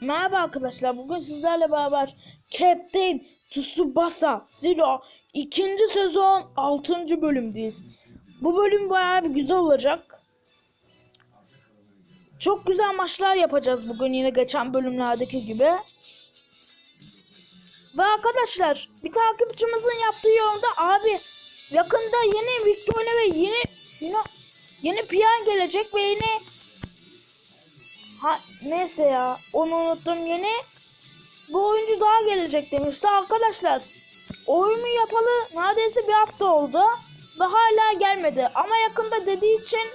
Merhaba arkadaşlar. Bugün sizlerle beraber Captain Tsubasa Zero ikinci sezon 6. bölümdeyiz. Bu bölüm bayağı bir güzel olacak. Çok güzel maçlar yapacağız bugün yine geçen bölümlerdeki gibi. Ve arkadaşlar bir takipçimizin yaptığı yorumda abi yakında yeni Victorine ve yeni yeni yeni Piyan gelecek ve yeni Ha neyse ya onu unuttum yeni bu oyuncu daha gelecek demişti arkadaşlar. Oyunu yapalı neredeyse bir hafta oldu ve hala gelmedi ama yakında dediği için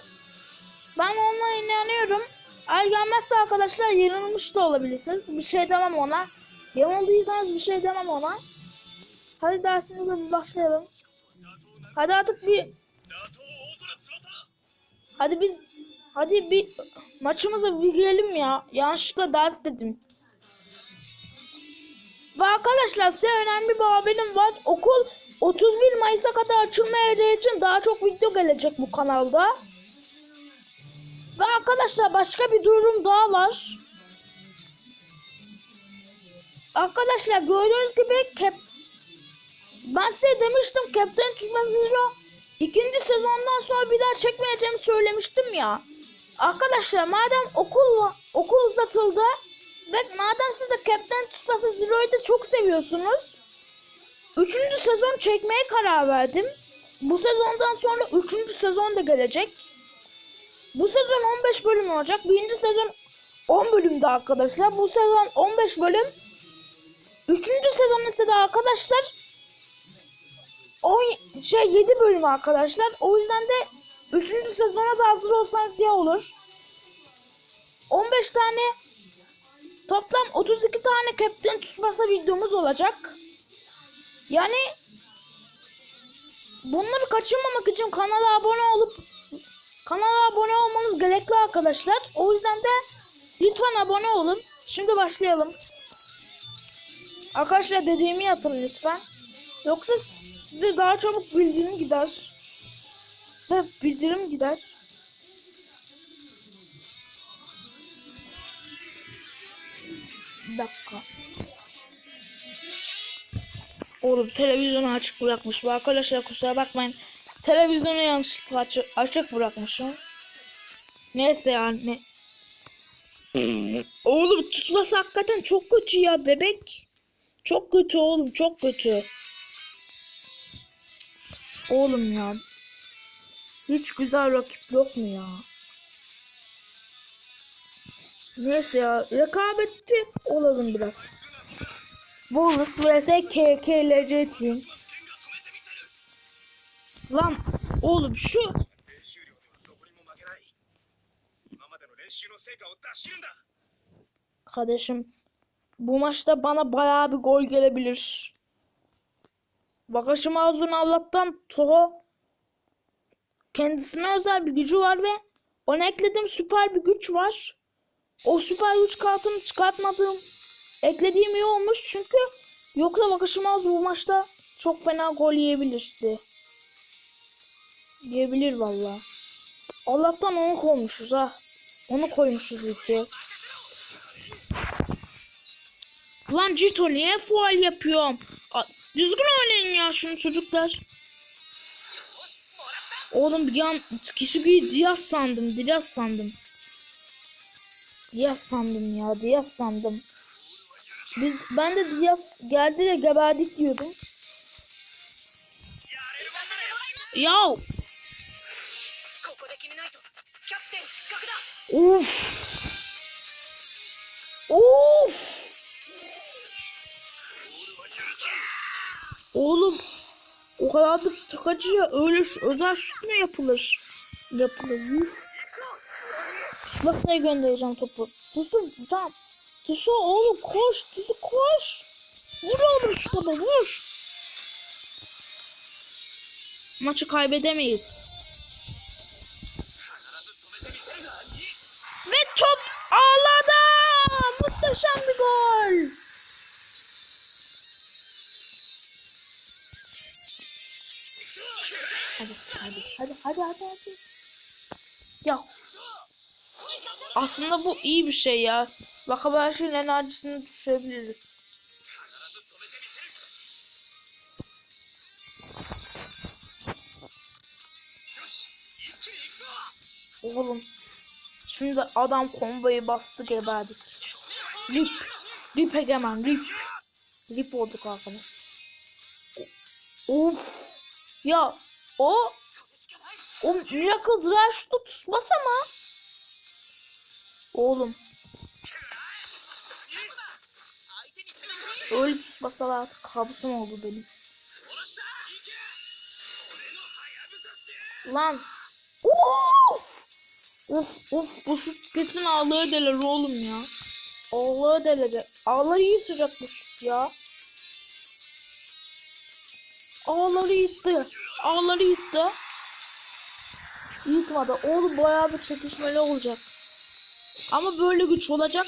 ben ona inanıyorum. Eğer gelmezse arkadaşlar yanılmış da olabilirsiniz. Bir şey demem ona. Yanıldıysanız bir şey demem ona. Hadi dersimize başlayalım. Hadi artık bir Hadi biz hadi bir maçımıza bir girelim ya. Yanlışlıkla ders dedim. Ve arkadaşlar size önemli bir haberim var. Okul 31 Mayıs'a kadar açılmayacağı için daha çok video gelecek bu kanalda. Ve arkadaşlar başka bir durum daha var. Arkadaşlar gördüğünüz gibi Cap ben size demiştim Captain Tsubasa ikinci sezondan sonra bir daha çekmeyeceğimi söylemiştim ya. Arkadaşlar madem okul okul uzatıldı ve madem siz de Captain Tsubasa Zero'yu da çok seviyorsunuz. Üçüncü sezon çekmeye karar verdim. Bu sezondan sonra üçüncü sezon da gelecek. Bu sezon 15 bölüm olacak. Birinci sezon 10 bölümde arkadaşlar. Bu sezon 15 bölüm. Üçüncü sezon ise de arkadaşlar 10 şey 7 bölüm arkadaşlar. O yüzden de 3. sezona da hazır olsanız ya olur. 15 tane toplam 32 tane Captain Tsubasa videomuz olacak. Yani bunları kaçırmamak için kanala abone olup kanala abone olmanız gerekli arkadaşlar. O yüzden de lütfen abone olun. Şimdi başlayalım. Arkadaşlar dediğimi yapın lütfen. Yoksa size daha çabuk bildirim gider. Size bildirim gider. Bir dakika. Oğlum televizyonu açık bırakmışım. Arkadaşlar kusura bakmayın. Televizyonu yanlışlıkla açık, açık bırakmışım. Neyse yani. Oğlum tutması hakikaten çok kötü ya bebek. Çok kötü oğlum çok kötü. Oğlum ya. Hiç güzel rakip yok mu ya? Neyse ya rekabetçi olalım biraz. Wallace vs KKLC team. Lan oğlum şu Kardeşim bu maçta bana bayağı bir gol gelebilir. Bakışım ağzını Allah'tan Toho kendisine özel bir gücü var ve ona eklediğim süper bir güç var. O süper güç kartını çıkartmadığım eklediğim iyi olmuş çünkü yoksa Bakışım Azun bu maçta çok fena gol yiyebilirdi. Yiyebilir valla. Allah'tan onu koymuşuz ha. Onu koymuşuz ilk. Lan Cito niye fual yapıyorum? Düzgün oynayın ya şunu çocuklar. Oğlum bir an Kisugi'yi Diaz sandım. Diaz sandım. Diaz sandım ya. Diaz sandım. Biz, ben de Diaz geldi de geberdik diyordum. Ya. Uf. Uf. Oğlum o kadar da takacıya öyle özel şut mu yapılır? Yapılır. Tsubasa'ya göndereceğim topu. Tusu tamam. Tusu oğlum koş. Tusu koş. Vur oğlum şu topu vur. Maçı kaybedemeyiz. Ve top ağladı. Muhteşem bir gol. Hadi hadi hadi hadi hadi. hadi. Ya aslında bu iyi bir şey ya. Vakabaşi'nin enerjisini düşürebiliriz. Oğlum. Şimdi adam kombayı bastı geberdik. Rip. Rip egemen rip. Rip olduk arkadaşlar. Of. Ya o o Miracle Dry şutu tutmasa mı? Oğlum. Öyle tutmasalar artık kabusum oldu benim. Lan. Of. Of of bu şut kesin ağlığa deler oğlum ya. Ağlığa delecek. Ağları iyi sıcak bu şut ya. Ağları yıktı. Ağları yıktı. Yıkmadı. Oğlum bayağı bir çekişmeli olacak. Ama böyle güç olacak.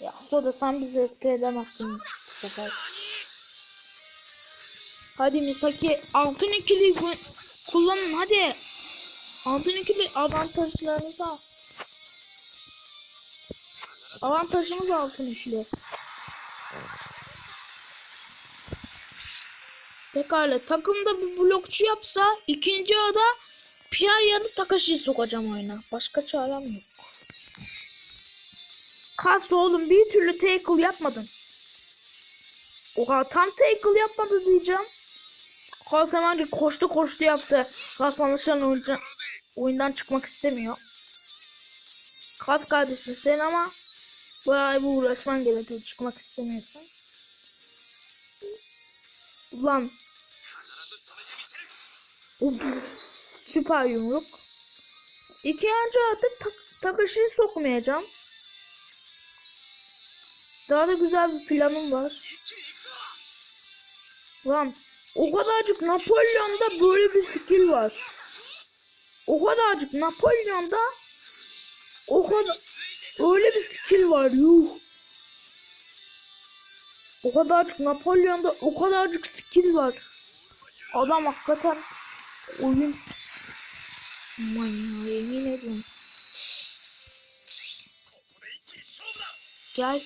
Ya Soda sen bizi etki edemezsin. Hadi Misaki altın ikili kullanın hadi. Altın ikili avantajlarınızı al. Avantajımız altın ikili. Pekala takımda bir blokçu yapsa ikinci ada Pia ya da Takashi'yi sokacağım oyuna. Başka çarem yok. Kas oğlum bir türlü tackle yapmadın. Oha tam tackle yapmadı diyeceğim. Kas hemen koştu koştu yaptı. Kas anlaşılan oyuncu, oyundan çıkmak istemiyor. Kas kardeşin sen ama bayağı bir uğraşman gerekiyor çıkmak istemiyorsun. Ulan. Uf, süper yumruk. İkinci artık tak Takashi'yi sokmayacağım. Daha da güzel bir planım var. Lan o kadarcık Napolyon'da böyle bir skill var. O kadarcık Napolyon'da o kadar Öyle bir skill var yuh. O kadarcık Napolyon'da o kadarcık skill var. Adam hakikaten oyun manyağı yemin ediyorum. Gel.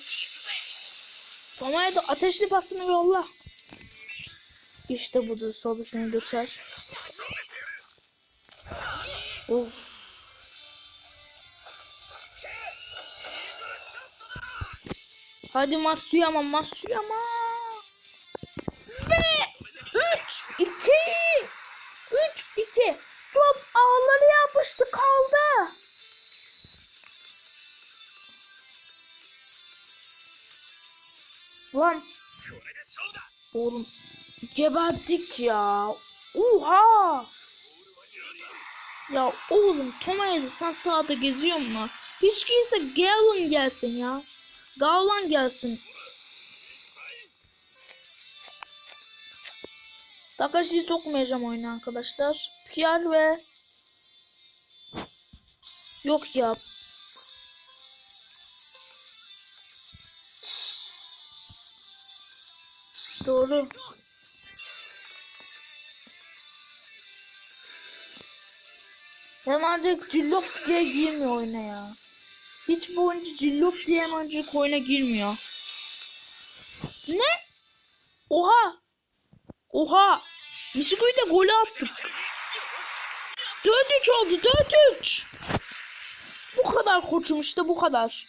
Tomaya da ateşli pasını yolla. İşte budur. Soda seni götür. Of. Hadi Matsuyama Matsuyama. Ve 3 2 3 2 top ağları yapıştı kaldı. Lan. Oğlum geberdik ya. Oha. Ya oğlum Tomaya'da sen sahada geziyor mu? Hiç kimse gelin gelsin ya. Galvan gelsin. Takashi'yi sokmayacağım oyuna arkadaşlar. Pierre ve Yok ya. Doğru. Hemencik cillop diye girmiyor oyuna ya. Hiç bu oyuncu cillop diye hemencik oyuna girmiyor. Ne? Oha! Oha! Nishiku'yla golü attık. 4-3 oldu 4-3. Bu kadar koçum işte bu kadar.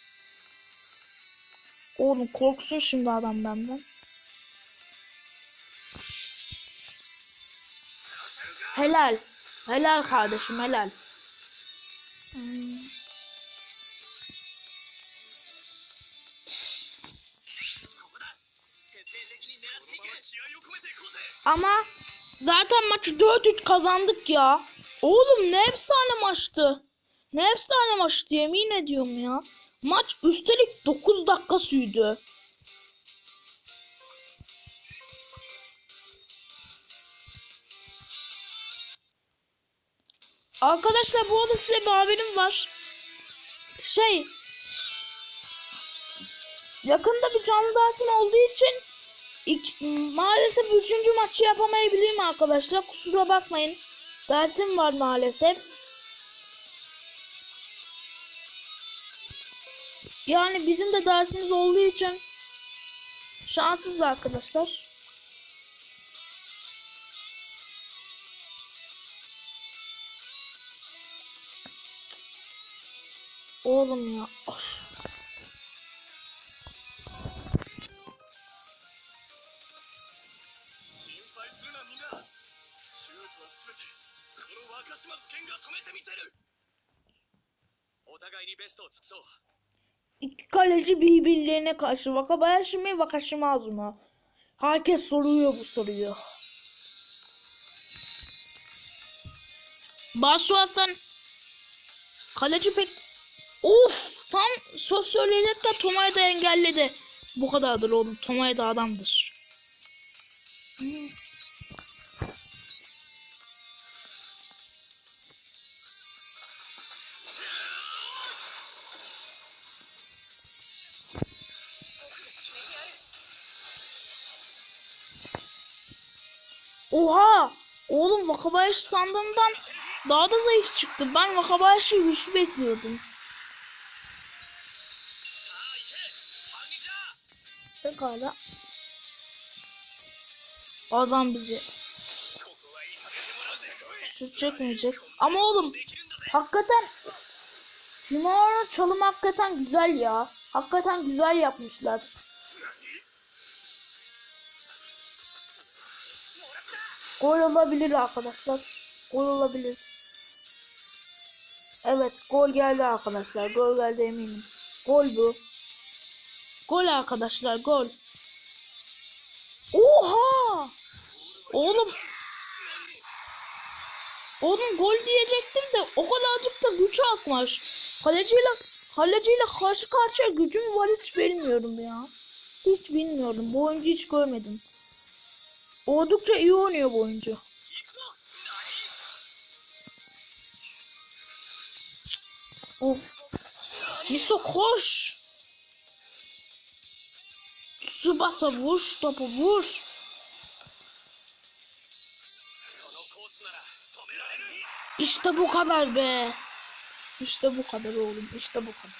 Oğlum korksun şimdi adam benden. Helal. Helal kardeşim helal. Ama zaten maçı 4-3 kazandık ya. Oğlum ne efsane maçtı. Ne efsane maçtı yemin ediyorum ya. Maç üstelik 9 dakika sürdü. Arkadaşlar bu arada size bir haberim var. Şey yakında bir canlı dersim olduğu için İk, maalesef üçüncü maçı yapamayabilirim arkadaşlar. Kusura bakmayın. Dersim var maalesef. Yani bizim de dersimiz olduğu için şanssız arkadaşlar. Oğlum ya. Of. は全てこの若島津健が止めてみせるお互いにベストを尽くそう İki kaleci birbirlerine karşı Wakabayashi mi Wakashimazu mu? Herkes soruyor bu soruyu. Basu Hasan kaleci pek Of tam söz söyleyecekler Tomay da engelledi. Bu kadardır oğlum. Tomay da adamdır. Hmm. Oğlum Vakabayashi sandığımdan daha da zayıf çıktı. Ben Vakabayashi'yi güçlü bekliyordum. Pekala. Adam bizi şut çekmeyecek. Ama oğlum hakikaten Shimano çalım hakikaten güzel ya. Hakikaten güzel yapmışlar. Gol olabilir arkadaşlar. Gol olabilir. Evet gol geldi arkadaşlar. Gol geldi eminim. Gol bu. Gol arkadaşlar gol. Oha! Oğlum Oğlum gol diyecektim de o kadarcık da güç akmış. Kaleciyle kaleciyle karşı karşıya gücüm var hiç bilmiyorum ya. Hiç bilmiyorum. Bu oyuncu hiç görmedim. Oldukça iyi oynuyor bu oyuncu. Of. Misto koş. Tsubasa vuş topu vuş. İşte bu kadar be. İşte bu kadar oğlum. İşte bu kadar.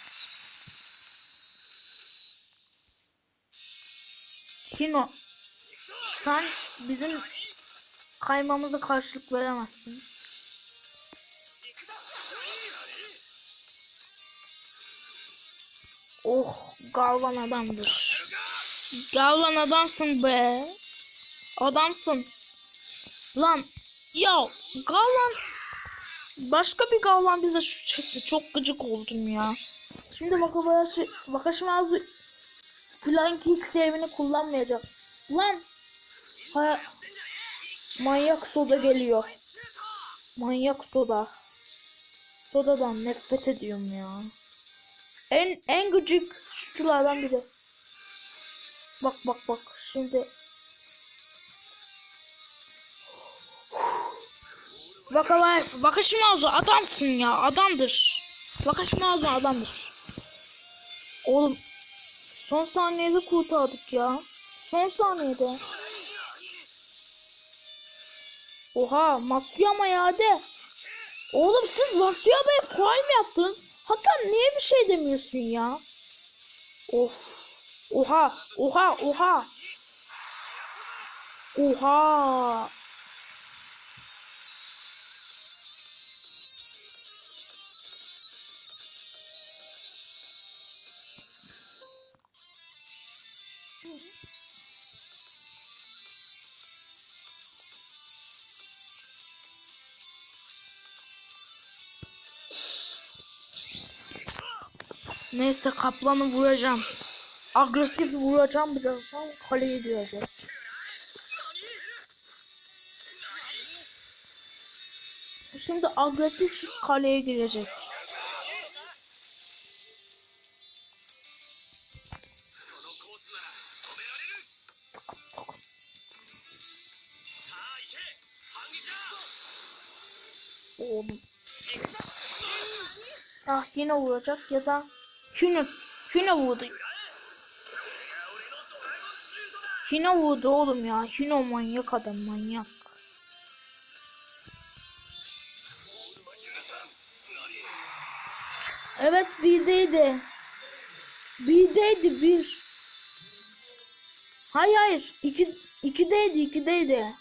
Kino. Sen bizim kaymamızı karşılık veremezsin. Oh gavlan adamdır. Gavlan adamsın be. Adamsın. Lan ya gavlan başka bir gavlan bize şu çekti. Çok gıcık oldum ya. Şimdi Vakabayashi Vakashimazu Flank X evini kullanmayacak. Lan Haya- Manyak soda geliyor. Manyak soda. Sodadan nefret ediyorum ya. En en gıcık şutçulardan biri. Bak bak bak şimdi. Bakala Wakashimazu adamsın ya adamdır. Wakashimazu adamdır. Oğlum son saniyede kurtardık ya. Son saniyede. Oha Masuyama ya de. Oğlum siz Masuyama'ya faal mi yaptınız? Hakan niye bir şey demiyorsun ya? Of. Oha, oha, oha. Oha. Neyse kaplanı vuracağım. Agresif vuracağım biraz tam kaleye gireceğim. Şimdi agresif kaleye girecek. Oğlum. Ah yine vuracak ya da Kino, Kino vurdu. Kino vurdu oğlum ya. Kino manyak adam manyak. Evet B'deydi. B'deydi bir. Hayır hayır. İki, ikideydi ikideydi.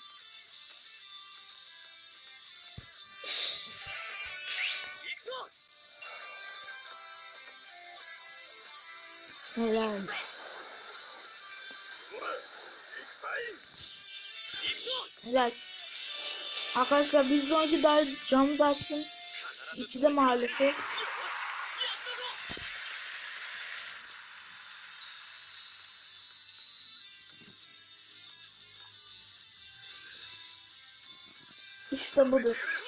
Helal. Helal. Arkadaşlar biz sonraki daha cam dersin. İkide maalesef. İşte budur.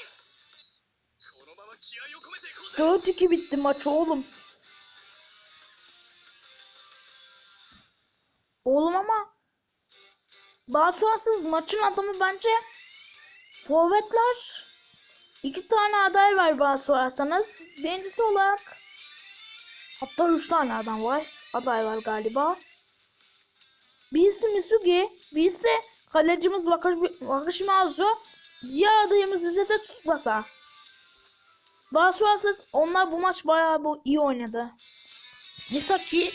4-2 bitti maç oğlum. Basuansız maçın adamı bence forvetler. İki tane aday var bana sorarsanız. Birincisi olarak hatta üç tane adam var. Aday var galiba. Birisi Misugi, birisi kalecimiz Wakashimazu, diğer adayımız ise de Tsubasa. Basuansız onlar bu maç bayağı bu iyi oynadı. Misaki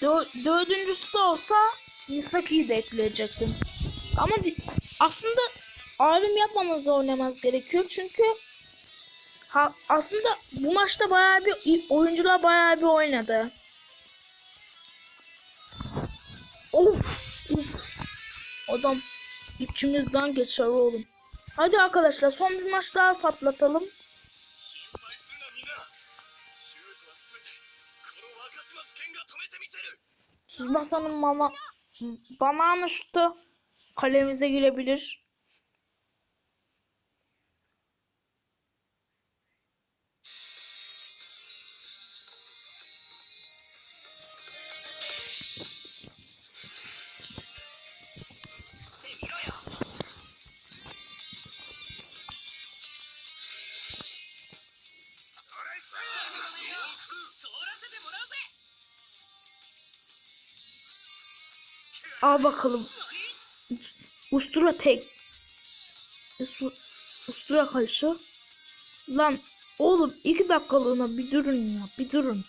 dö- dördüncüsü de olsa Misaki'yi de ekleyecektim. Ama aslında ayrım yapmamız oynamaz gerekiyor çünkü ha, aslında bu maçta bayağı bir oyuncular bayağı bir oynadı. Of, of. Adam içimizden geçer oğlum. Hadi arkadaşlar son bir maç daha patlatalım. Sızmasa'nın mama banana şutu kalemize girebilir. Al bakalım. Ustura tek. Ustu- Ustura karşı. Lan oğlum iki dakikalığına bir durun ya bir durun.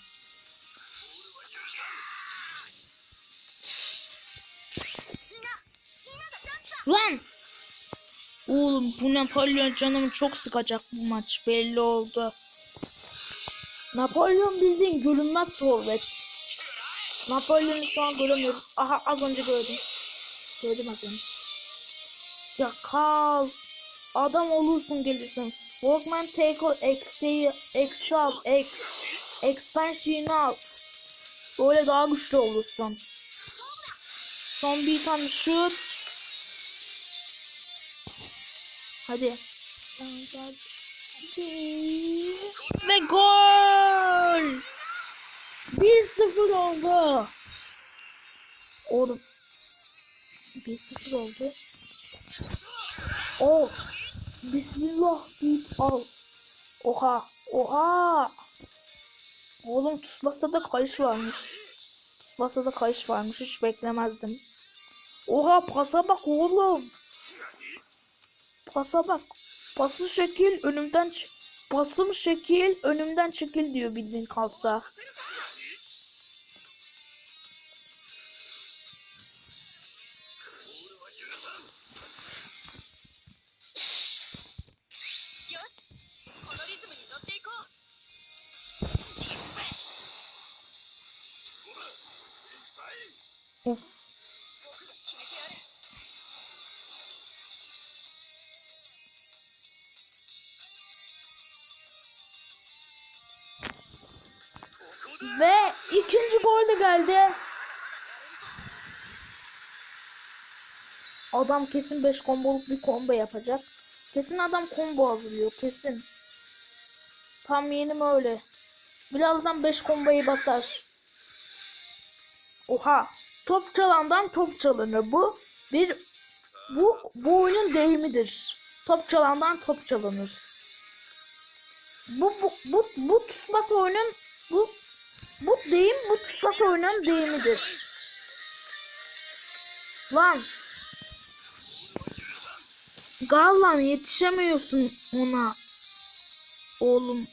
Lan! Oğlum bu Napolyon canımı çok sıkacak bu maç belli oldu. Napolyon bildiğin görünmez forvet. Napolyon'u şu an göremiyorum. Aha az önce gördüm. Gördüm az önce. Ya Kals. Adam olursun gelirsin. Walkman Tackle X'i X al X. Expansion'ı al. Böyle daha güçlü olursun. Son bir tane shoot. Hadi. Ve gol! 1-0 oldu. Oğlum. 1-0 oldu. Oh. Bismillah deyip al. Oha. Oha. Oğlum Tsubasa'da kayış varmış. Tsubasa'da kayış varmış. Hiç beklemezdim. Oha pasa bak oğlum. Pasa bak. Pası şekil önümden ç- Pasım şekil önümden çekil diyor bildiğin kalsa. Ve ikinci gol de geldi. Adam kesin 5 komboluk bir combo yapacak. Kesin adam combo hazırlıyor kesin. Tam yenim öyle. Birazdan 5 komboyu basar. Oha. Top çalandan top çalınır. Bu bir bu bu oyunun deyimidir. Top çalandan top çalınır. Bu bu bu bu Tsubasa oyunun bu bu deyim bu Tsubasa oyunun deyimidir. Lan. Gal lan yetişemiyorsun ona. Oğlum.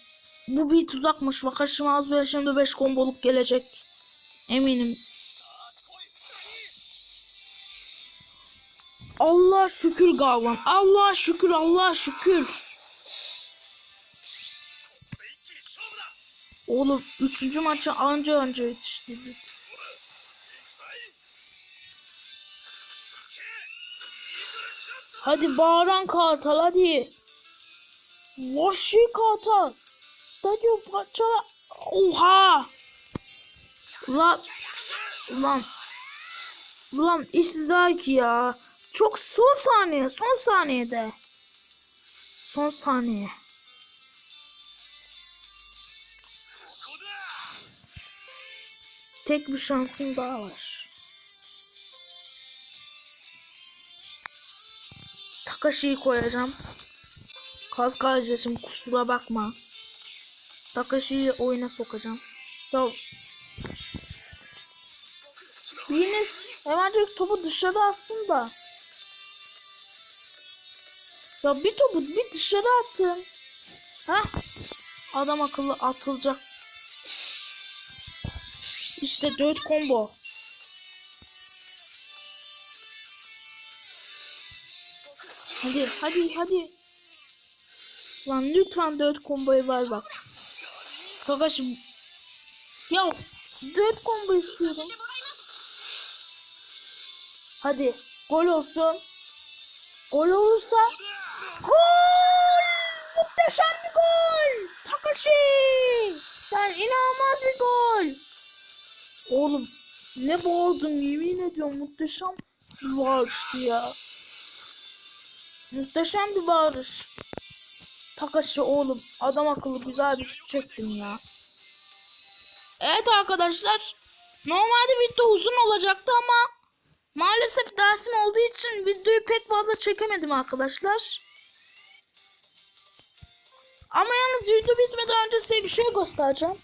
Bu bir tuzakmış. Vakashima Azuya şimdi 5 komboluk gelecek. Eminim. Allah şükür Galvan. Allah şükür Allah şükür. Oğlum 3. maça anca anca yetiştirdik. Hadi bağıran kartal hadi. Vahşi kartal. Stadyum parçala. Oha. Ulan. Ulan. Ulan işsizlik ya. Çok son saniye. Son saniyede. Son saniye. Tek bir şansım daha var. Takashi'yi koyacağım. Kaz kardeşim kusura bakma. Takashi'yi oyuna sokacağım. Ya Biriniz hemencik topu dışarı atsın da. Ya bir topu bir dışarı atın. Ha? Adam akıllı atılacak. İşte 4 combo. Hadi hadi hadi. Lan lütfen 4 komboyu ver bak. Kakashi. Ya 4 combo istiyorum. Hadi gol olsun. Gol olursa gol! Muhteşem bir gol! Takashi! Sen inanılmaz bir gol! Oğlum ne bağırdım yemin ediyorum muhteşem bir bağırıştı ya. Muhteşem bir bağırış. Takashi oğlum adam akıllı güzel bir şut çektin ya. Evet arkadaşlar. Normalde video uzun olacaktı ama maalesef dersim olduğu için videoyu pek fazla çekemedim arkadaşlar. Ama yalnız video bitmeden önce size bir şey göstereceğim.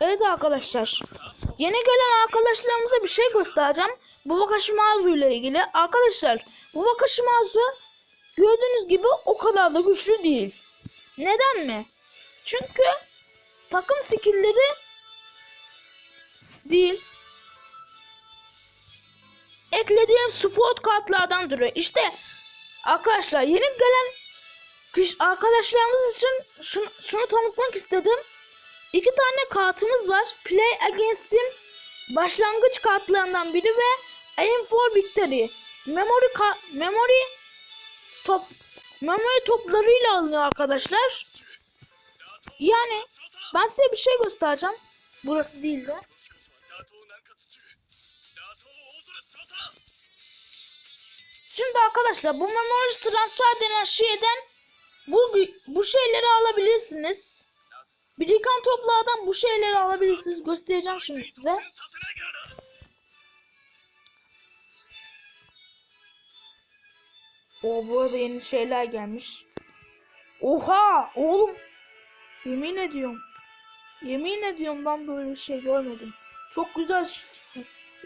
Evet arkadaşlar. Yeni gelen arkadaşlarımıza bir şey göstereceğim. Bu Wakashimazu ile ilgili. Arkadaşlar bu Wakashimazu gördüğünüz gibi o kadar da güçlü değil. Neden mi? Çünkü takım skillleri değil. Eklediğim sport kartlardan duruyor. İşte arkadaşlar yeni gelen Arkadaşlarımız için şunu, şunu tanıtmak istedim. İki tane kartımız var. Play Against Him başlangıç kartlarından biri ve Aim for Victory. Memory ka memory top memory toplarıyla alınıyor arkadaşlar. Yani ben size bir şey göstereceğim. Burası değil de. Şimdi arkadaşlar bu memory transfer denen şeyden bu bu şeyleri alabilirsiniz. Birikan toplardan bu şeyleri alabilirsiniz. Göstereceğim şimdi size. O bu arada yeni şeyler gelmiş. Oha oğlum. Yemin ediyorum. Yemin ediyorum ben böyle bir şey görmedim. Çok güzel.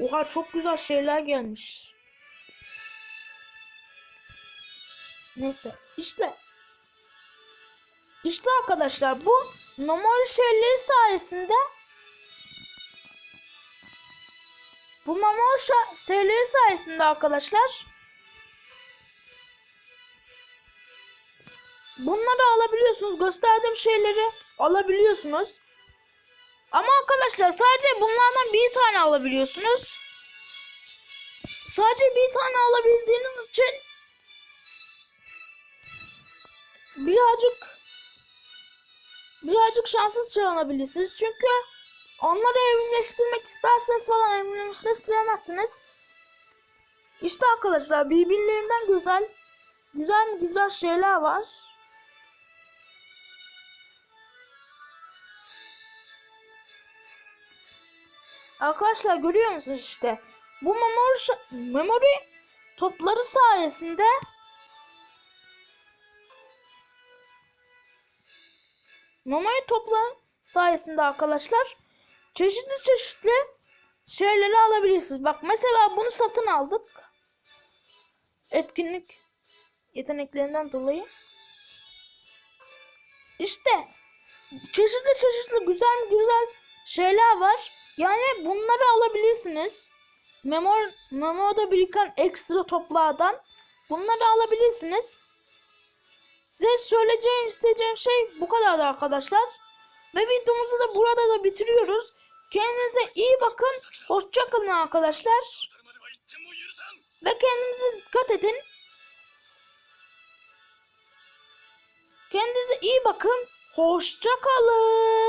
Oha çok güzel şeyler gelmiş. Neyse işte işte arkadaşlar bu normal şeyleri sayesinde bu şa- şeyleri sayesinde arkadaşlar Bunları alabiliyorsunuz. Gösterdiğim şeyleri alabiliyorsunuz. Ama arkadaşlar sadece bunlardan bir tane alabiliyorsunuz. Sadece bir tane alabildiğiniz için birazcık birazcık şanssız çalınabilirsiniz. Çünkü onları evrimleştirmek isterseniz falan evrimleştiremezsiniz. İşte arkadaşlar birbirlerinden güzel güzel güzel şeyler var. Arkadaşlar görüyor musunuz işte? Bu memory, şa- memory topları sayesinde Memoyu topla sayesinde arkadaşlar çeşitli çeşitli şeyleri alabilirsiniz. Bak mesela bunu satın aldık. Etkinlik yeteneklerinden dolayı. İşte çeşitli çeşitli güzel güzel şeyler var. Yani bunları alabilirsiniz. Memo, memoda biriken ekstra toplardan bunları alabilirsiniz. Size söyleyeceğim isteyeceğim şey bu kadardı arkadaşlar. Ve videomuzu da burada da bitiriyoruz. Kendinize iyi bakın. Hoşçakalın arkadaşlar. Ve kendinize dikkat edin. Kendinize iyi bakın. Hoşçakalın.